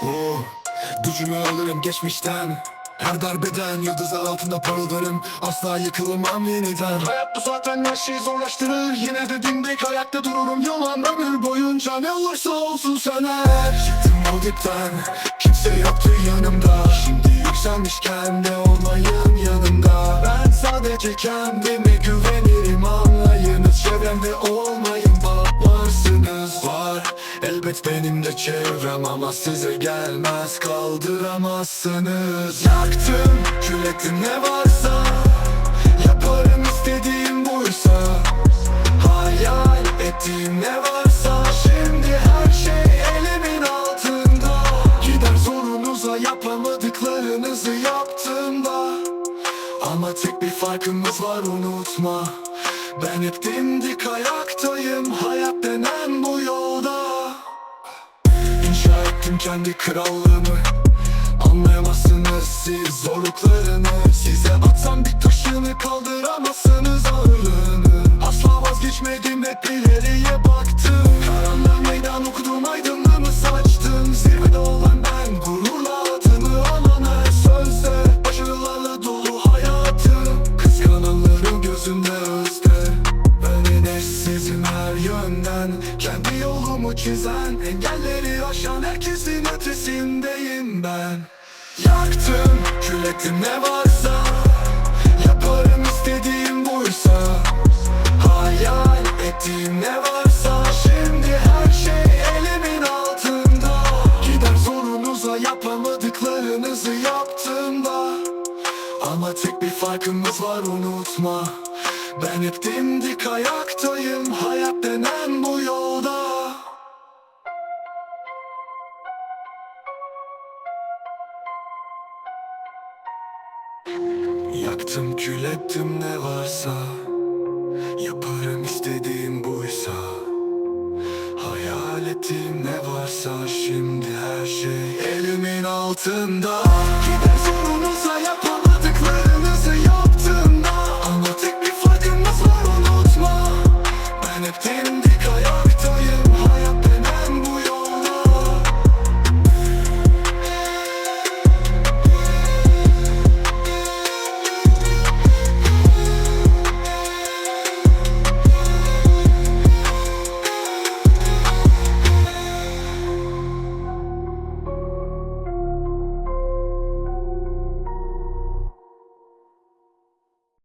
Oh, gücümü alırım geçmişten. Her darbeden yıldızlar altında parıldarım Asla yıkılmam yeniden. Hayat bu zaten her şeyi zorlaştırır. Yine de dimdik ayakta dururum. Yalan ömür boyunca ne olursa olsun söner Çıktım o dipten. Kimse yoktu yanımda. Şimdi yükselmişken de olmayın yanımda. Ben sadece kendime güvenirim. Anlayınız çevremde olmayın Elbet benim de çevrem ama size gelmez. Kaldıramazsınız. Yaktım kül ettim ne varsa. Yaparım istediğim buysa. Hayal ettiğim ne varsa. Şimdi her şey elimin altında. Gider zorunuza yapamadıklarınızı yaptığımda. Ama tek bir farkımız var unutma. Ben hep dimdik ayaktayım kendi krallığımı Anlayamazsınız siz zorluklarını. Size atsam bir taşını kaldıramazsınız ağırlığını. Asla vazgeçmedim hep ileriye baktım. Karanlığa meydan okudum aydınlığımı saçtım. Zirvede olan ben gururla adını alan her sözde. Başarılarla dolu hayatım. Kıskananların gözünde özde Eşsizim her yönden. Kendi yolumu çizen Engelleri aşan herkesin ötesindeyim ben. Yaktım, kül ettim ne varsa. Yaparım istediğim buysa. Hayal ettiğim ne varsa. Şimdi her şey elimin altında. Gider zorunuza yapamadıklarınızı yaptığımda. Ama tek bir farkımız var unutma Ben hep dimdik ayaktayım Hayat denen bu yolda. Yaktım kül ettim ne varsa. Yaparım istediğim buysa. Hayal ettiğim ne varsa Şimdi her şey elimin altında